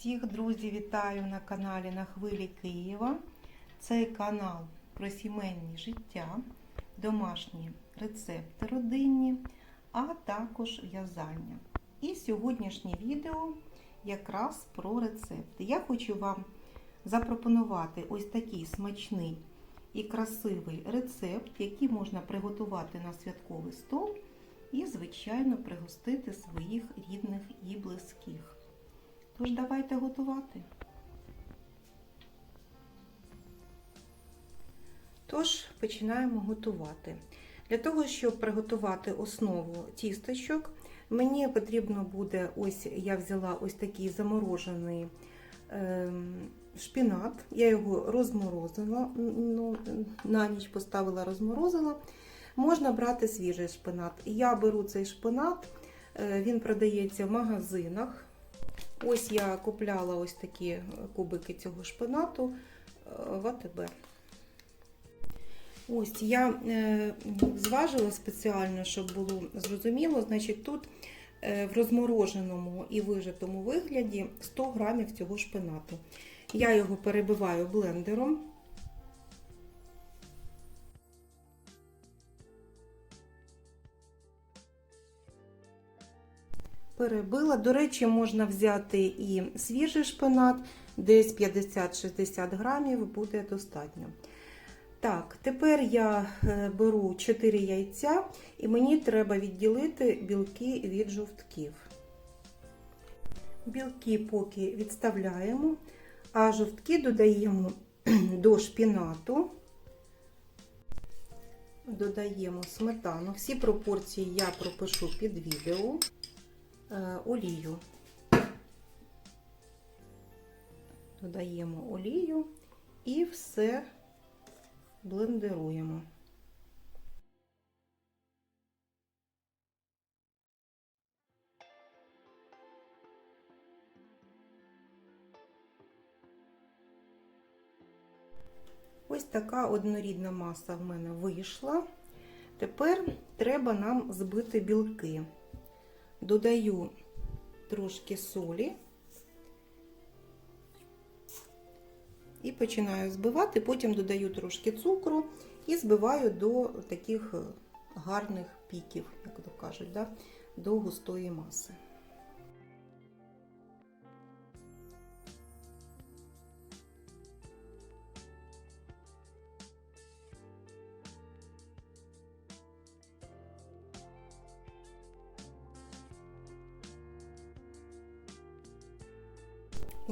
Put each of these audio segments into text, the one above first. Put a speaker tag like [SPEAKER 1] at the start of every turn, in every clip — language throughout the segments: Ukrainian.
[SPEAKER 1] Всіх друзі вітаю на каналі на хвилі Києва. Цей канал про сімейне життя, домашні рецепти родинні, а також в'язання. І сьогоднішнє відео якраз про рецепти. Я хочу вам запропонувати ось такий смачний і красивий рецепт, який можна приготувати на святковий стол і, звичайно, пригостити своїх рідних і близьких. Тож давайте готувати. Тож починаємо готувати. Для того, щоб приготувати основу тісточок, мені потрібно буде, ось я взяла ось такий заморожений е, шпінат. Я його розморозила, ну, на ніч поставила, розморозила. Можна брати свіжий шпинат. Я беру цей шпинат, е, він продається в магазинах. Ось я купляла ось такі кубики цього шпинату в АТБ. Ось я е, зважила спеціально, щоб було зрозуміло. Значить, тут е, в розмороженому і вижатому вигляді 100 грамів цього шпинату. Я його перебиваю блендером. Перебила. До речі, можна взяти і свіжий шпинат, десь 50-60 грамів буде достатньо. Так, тепер я беру 4 яйця і мені треба відділити білки від жовтків. Білки поки відставляємо, а жовтки додаємо до шпінату. Додаємо сметану. Всі пропорції я пропишу під відео олію. Додаємо олію і все блендеруємо. Ось така однорідна маса в мене вийшла. Тепер треба нам збити білки додаю трошки солі і починаю збивати, потім додаю трошки цукру і збиваю до таких гарних піків, як то кажуть, да? до густої маси.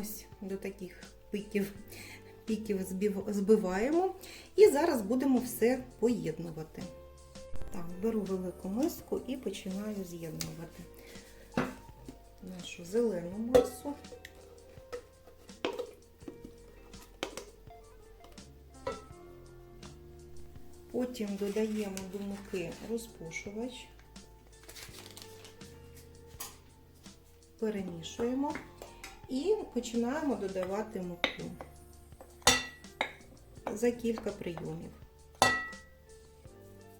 [SPEAKER 1] Ось до таких піків, піків збиваємо. І зараз будемо все поєднувати. Так, беру велику миску і починаю з'єднувати нашу зелену масу. Потім додаємо до муки розпушувач, перемішуємо. І починаємо додавати муку за кілька прийомів.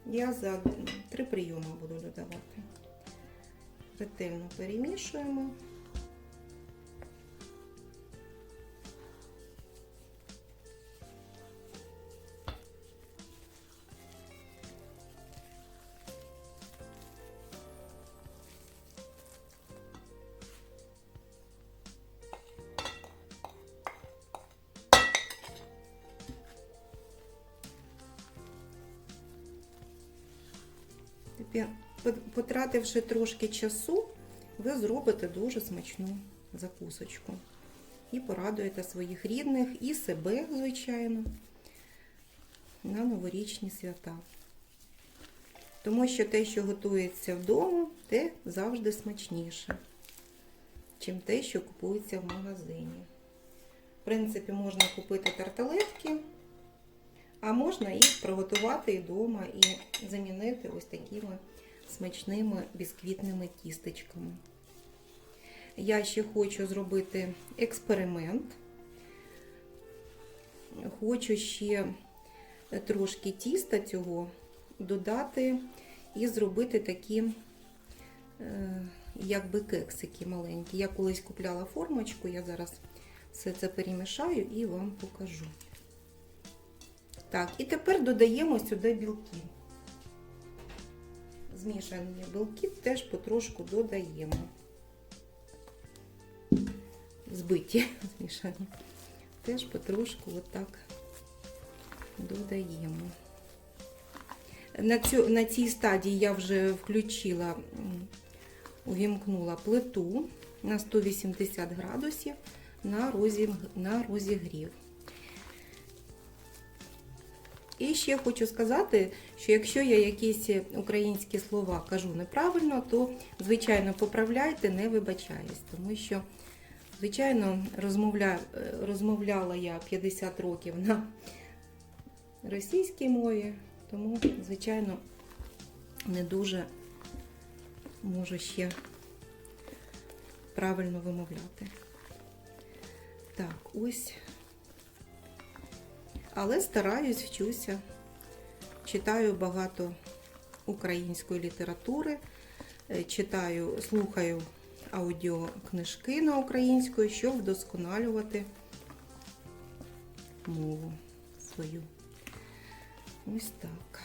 [SPEAKER 1] Я за три прийоми буду додавати. Ретельно перемішуємо. Потративши трошки часу, ви зробите дуже смачну закусочку. І порадуєте своїх рідних і себе, звичайно, на новорічні свята. Тому що те, що готується вдома, те завжди смачніше, чим те, що купується в магазині. В принципі, можна купити тарталетки, а можна їх приготувати вдома і замінити ось такими смачними бісквітними тістечками. Я ще хочу зробити експеримент. Хочу ще трошки тіста цього додати і зробити такі якби кексики маленькі. Я колись купляла формочку, я зараз все це перемішаю і вам покажу. Так, і тепер додаємо сюди білки. Змішані білки теж потрошку додаємо. Збиті, змішані. Теж потрошку отак додаємо. На, цю, на цій стадії я вже включила, увімкнула плиту на 180 градусів на, розі, на розігрів. І ще хочу сказати, що якщо я якісь українські слова кажу неправильно, то, звичайно, поправляйте, не вибачаюсь, тому що, звичайно, розмовля... розмовляла я 50 років на російській мові, тому, звичайно, не дуже можу ще правильно вимовляти. Так, ось. Але стараюсь, вчуся, читаю багато української літератури, е, читаю, слухаю аудіокнижки на українською, щоб вдосконалювати мову свою. Ось так.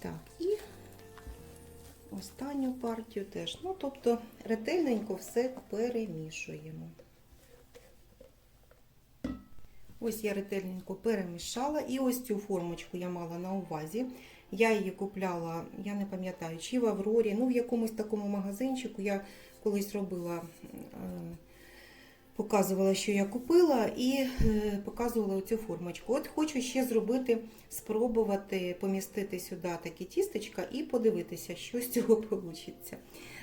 [SPEAKER 1] Так, і останню партію теж. Ну, тобто ретельненько все перемішуємо. Ось я ретельненько перемішала. І ось цю формочку я мала на увазі. Я її купляла, я не пам'ятаю, чи в Аврорі, ну в якомусь такому магазинчику. Я колись робила, е, показувала, що я купила, і е, показувала оцю формочку. От хочу ще зробити, спробувати помістити сюди такі тістечка і подивитися, що з цього вийде.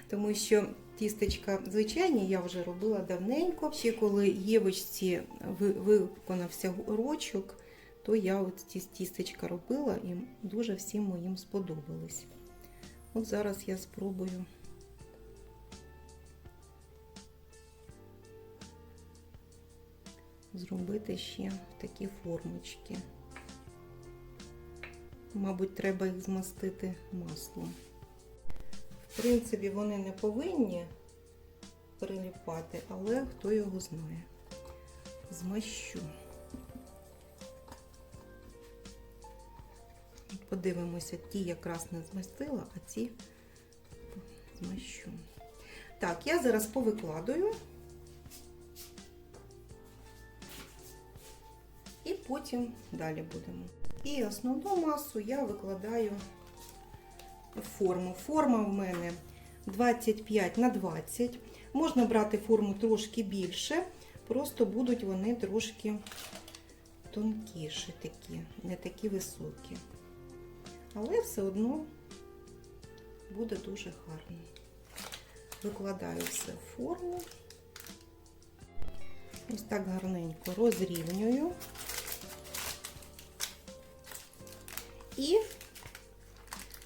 [SPEAKER 1] Тому що тістечка звичайні я вже робила давненько. Ще коли Євочці виконався рочок, то я от ті тістечка робила і дуже всім моїм сподобались. От зараз я спробую. Зробити ще такі формочки. Мабуть, треба їх змастити маслом. Принципі, вони не повинні приліпати, але хто його знає. Змащу. Подивимося, ті якраз не змастила, а ці змащу. Так, я зараз повикладую. І потім далі будемо. І основну масу я викладаю форму. Форма в мене 25 на 20. Можна брати форму трошки більше, просто будуть вони трошки тонкіші такі, не такі високі. Але все одно буде дуже гарно. Викладаю все в форму. Ось так гарненько розрівнюю. І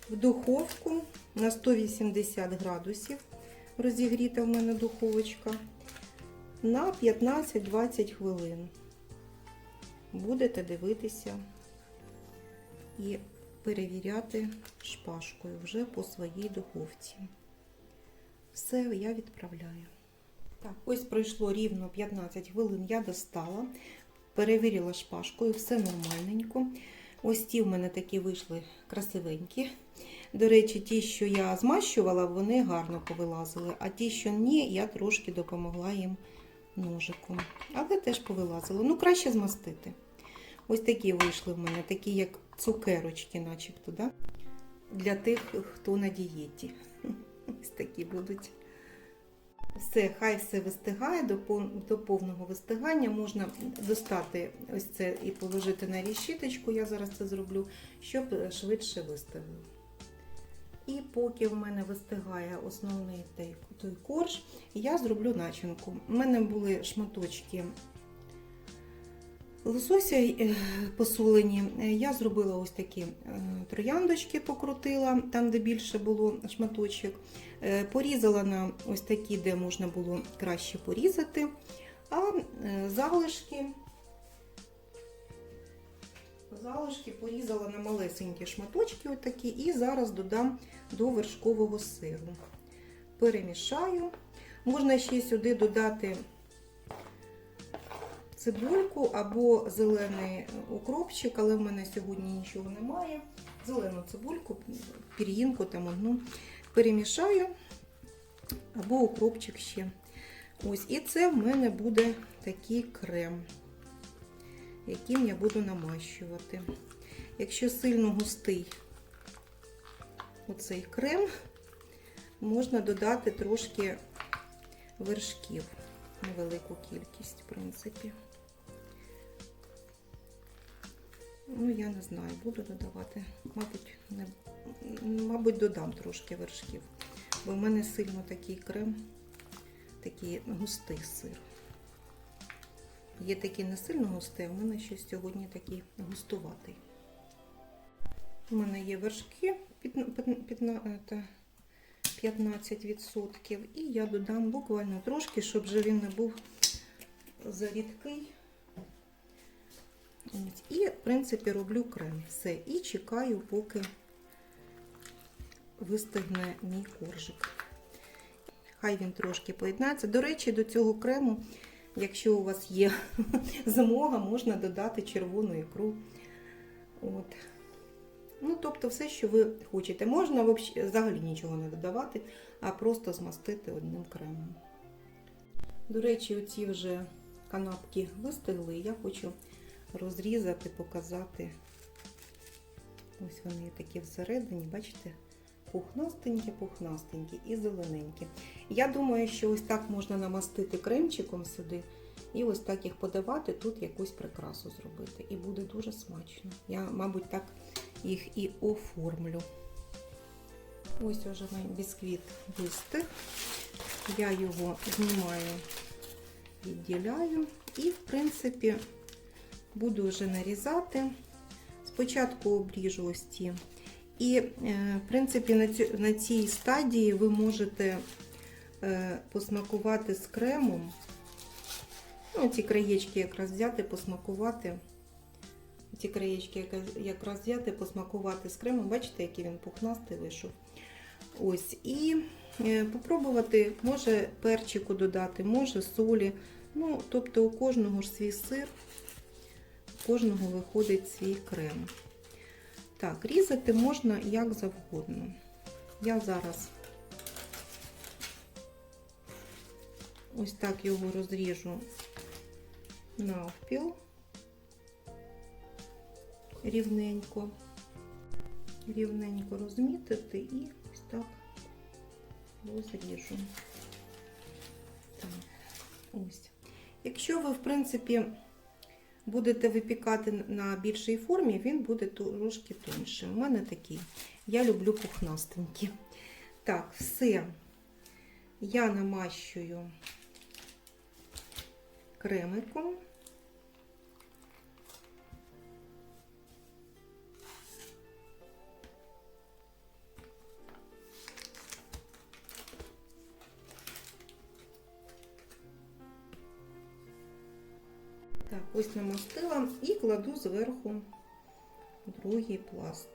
[SPEAKER 1] в духовку на 180 градусів розігріта в мене духовочка на 15-20 хвилин. Будете дивитися і перевіряти шпажкою вже по своїй духовці. Все я відправляю. Так, ось пройшло рівно 15 хвилин, я достала, перевірила шпажкою, все нормальненько. Ось ті в мене такі вийшли красивенькі. До речі, ті, що я змащувала, вони гарно повилазили, а ті, що ні, я трошки допомогла їм ножиком. Але теж повилазило. Ну, краще змастити. Ось такі вийшли в мене, такі як цукерочки, начебто, да? для тих, хто на дієті. Ось такі будуть. Все, хай все вистигає до, пов- до повного вистигання. Можна достати ось це і положити на рішіточку, я зараз це зроблю, щоб швидше вистигло. І поки в мене вистигає основний той корж, я зроблю начинку. У мене були шматочки лосося е, посолені. Е, Я зробила ось такі е, трояндочки, покрутила, там, де більше було шматочок. Порізала на ось такі, де можна було краще порізати. А залишки, залишки порізала на малесенькі шматочки, отакі, і зараз додам до вершкового сиру. перемішаю. Можна ще сюди додати цибульку або зелений укропчик, але в мене сьогодні нічого немає. Зелену цибульку, пір'їнку там одну перемішаю, або укропчик ще. Ось, і це в мене буде такий крем, яким я буду намащувати. Якщо сильно густий оцей крем, можна додати трошки вершків, невелику кількість, в принципі. Ну, я не знаю, буду додавати. Мабуть, не, мабуть, додам трошки вершків. Бо в мене сильно такий крем, такий густий сир. Є такий не сильно густий, а в мене щось сьогодні такий густуватий. У мене є вершки 15%, і я додам буквально трошки, щоб вже він не був зарідкий. І, в принципі, роблю крем. Все. І чекаю, поки вистигне мій коржик. Хай він трошки поєднається. До речі, до цього крему, якщо у вас є змога, можна додати червону ікру. От. Ну, тобто, все, що ви хочете. Можна взагалі нічого не додавати, а просто змастити одним кремом. До речі, оці вже канапки вистигли, я хочу розрізати, показати. Ось вони такі всередині, бачите? Пухнастенькі, пухнастенькі і зелененькі. Я думаю, що ось так можна намастити кремчиком сюди і ось так їх подавати, тут якусь прикрасу зробити. І буде дуже смачно. Я, мабуть, так їх і оформлю. Ось уже мій бісквіт вистиг. Я його знімаю, відділяю і, в принципі, буду вже нарізати. Спочатку обріжу ось ці. І, е, в принципі, на, цій стадії ви можете е, посмакувати з кремом. Ну, ці краєчки якраз взяти, посмакувати. Ці краєчки якраз взяти, посмакувати з кремом. Бачите, який він пухнастий вийшов. Ось. І е, попробувати, може перчику додати, може солі. Ну, тобто у кожного ж свій сир, кожного виходить свій крем. Так, різати можна як завгодно. Я зараз ось так його розріжу навпіл рівненько, рівненько розмітити і ось так розріжу. Так, ось. Якщо ви, в принципі, будете випікати на більшій формі, він буде трошки тонший. У мене такий. Я люблю пухнастенькі. Так, все. Я намащую кремиком. Кладу зверху другий пласт.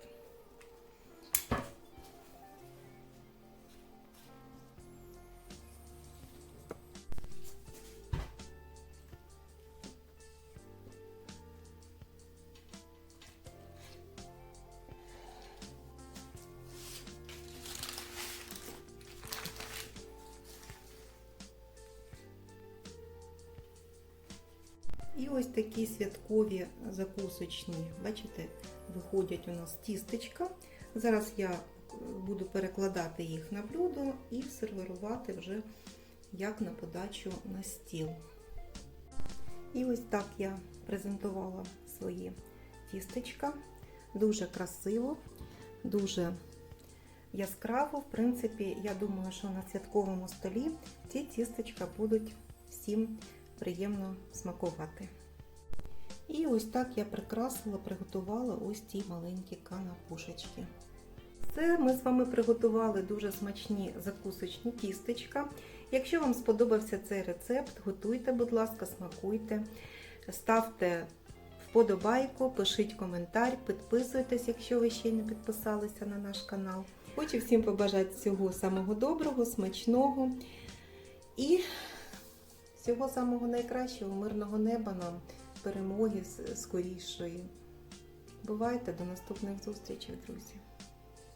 [SPEAKER 1] І ось такі святкові закусочні, бачите, виходять у нас тістечка. Зараз я е, буду перекладати їх на блюдо і сервірувати вже як на подачу на стіл. І ось так я презентувала свої тістечка. Дуже красиво, дуже яскраво. В принципі, я думаю, що на святковому столі ці тістечка будуть всім приємно смакувати. І ось так я прикрасила, приготувала ось ці маленькі канапушечки. Це ми з вами приготували дуже смачні закусочні тістечка. Якщо вам сподобався цей рецепт, готуйте, будь ласка, смакуйте, ставте вподобайку, пишіть коментар, підписуйтесь, якщо ви ще не підписалися на наш канал. Хочу всім побажати всього самого доброго, смачного і всього самого найкращого, мирного неба нам, перемоги скорішої. Бувайте до наступних зустрічей, друзі!